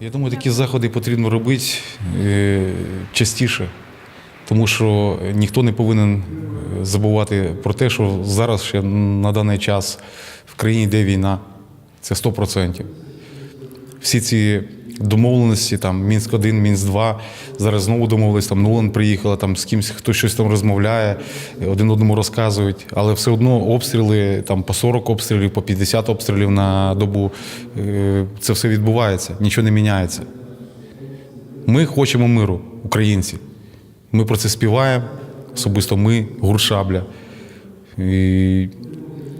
Я думаю, такі заходи потрібно робити е, частіше, тому що ніхто не повинен е, забувати про те, що зараз ще на даний час в країні йде війна. Це 100%. Всі ці домовленості, там Мінськ 1 Мінськ 2 зараз знову домовились, там Нулан приїхала, там з кимось хтось щось там розмовляє, один одному розказують, але все одно обстріли, там по 40 обстрілів, по 50 обстрілів на добу. е, Це все відбувається, нічого не міняється. Ми хочемо миру, українці. Ми про це співаємо, особисто ми, гурт Шабля. І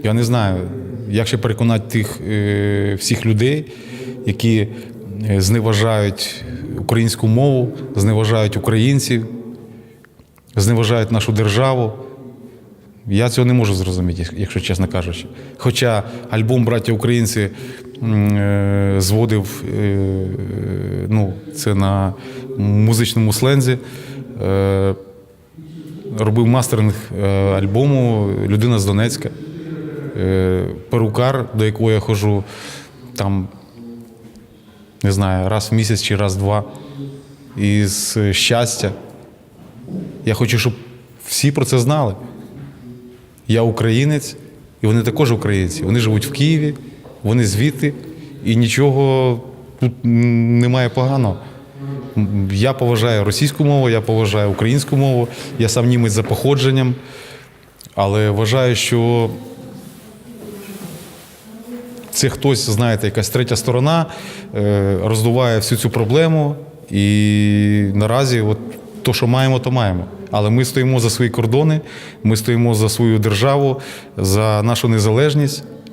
я не знаю, як ще переконати тих е, всіх людей, які зневажають українську мову, зневажають українців, зневажають нашу державу. Я цього не можу зрозуміти, якщо чесно кажучи. Хоча альбом Браття Українці е, зводив е, ну, це на музичному слензі. Е, робив мастеринг альбому людина з Донецька, перукар, до якого я ходжу там, не знаю, раз в місяць чи раз в два. Із щастя. Я хочу, щоб всі про це знали. Я українець, і вони також українці. Вони живуть в Києві, вони звідти, і нічого тут немає поганого. Я поважаю російську мову, я поважаю українську мову, я сам німець за походженням, але вважаю, що це хтось, знаєте, якась третя сторона е, роздуває всю цю проблему. І наразі, от то, що маємо, то маємо. Але ми стоїмо за свої кордони, ми стоїмо за свою державу, за нашу незалежність.